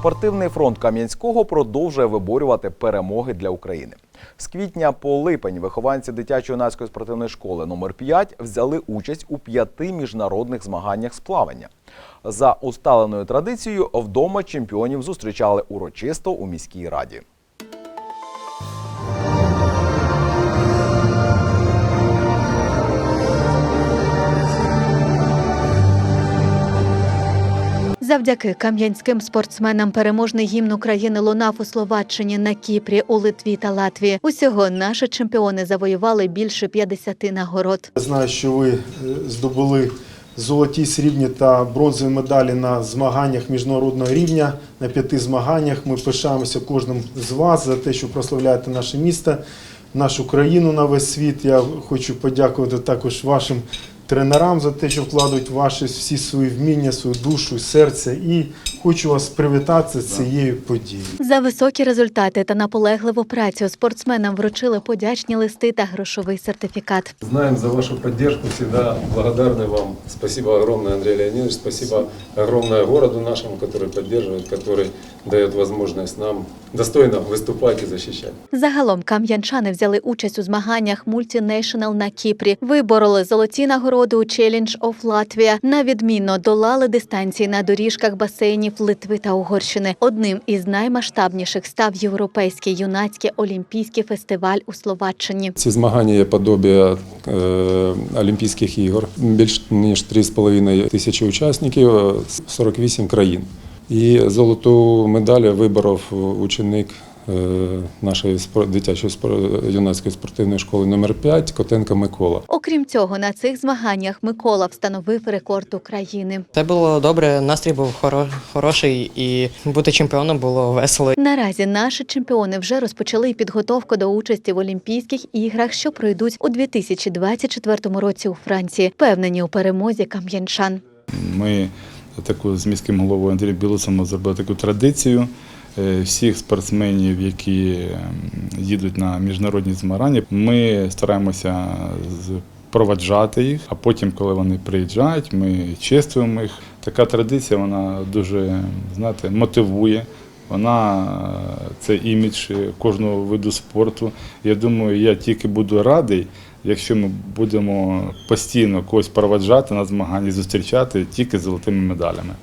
Спортивний фронт Кам'янського продовжує виборювати перемоги для України. З квітня по липень вихованці дитячо-юнацької спортивної школи номер 5 взяли участь у п'яти міжнародних змаганнях з плавання. За усталеною традицією вдома чемпіонів зустрічали урочисто у міській раді. Завдяки кам'янським спортсменам переможний гімн України лунав у Словаччині, на Кіпрі, у Литві та Латвії. Усього наші чемпіони завоювали більше 50 нагород. Я знаю, що ви е, здобули золоті, срібні та бронзові медалі на змаганнях міжнародного рівня. На п'яти змаганнях ми пишаємося кожним з вас за те, що прославляєте наше місто, нашу країну на весь світ. Я хочу подякувати також вашим тренерам за те, що вкладають ваші всі свої вміння, свою душу, серце. І хочу вас привітати з цією подією. За високі результати та наполегливу працю спортсменам вручили подячні листи та грошовий сертифікат. Знаем за вашу поддержку, всегда благодарны вам. Спасибо огромное, Андрей Леонидович, спасибо огромное городу нашему, который поддерживает, который дает возможность нам достойно выступать и защищать. Загалом кам'янчани взяли участь у змаганнях Multinational на Кіпрі, вибороли золоті нагороди у Challenge of Latvia, на відмінно долали дистанції на доріжках басейнів Литви та Угорщини. Одним із наймасштабніших став європейський юнацький олімпійський фестиваль у Словаччині. Ці змагання є подобія е, Олімпійських ігор. Більш ніж 3,5 тисячі учасників, е, 48 країн. І золоту медаль виборов ученик нашої спор- дитячої спор- юнацької спортивної школи номер 5 Котенко Микола. Окрім цього, на цих змаганнях Микола встановив рекорд України. Це було добре, настрій був хоро- хороший, і бути чемпіоном було весело. Наразі наші чемпіони вже розпочали підготовку до участі в Олімпійських іграх, що пройдуть у 2024 році у Франції. Впевнені у перемозі кам'янчан. Ми таку з міським головою Андрієм Білоусом зробили таку традицію. Е, Всіх спортсменів, які ем, їдуть на міжнародні змагання, ми стараємося проваджати їх, а потім, коли вони приїжджають, ми чествуємо їх. Така традиція вона дуже знаєте, мотивує. Вона е, це імідж кожного виду спорту. Я думаю, я тільки буду радий, якщо ми будемо постійно когось проваджати на змагання, зустрічати тільки з золотими медалями.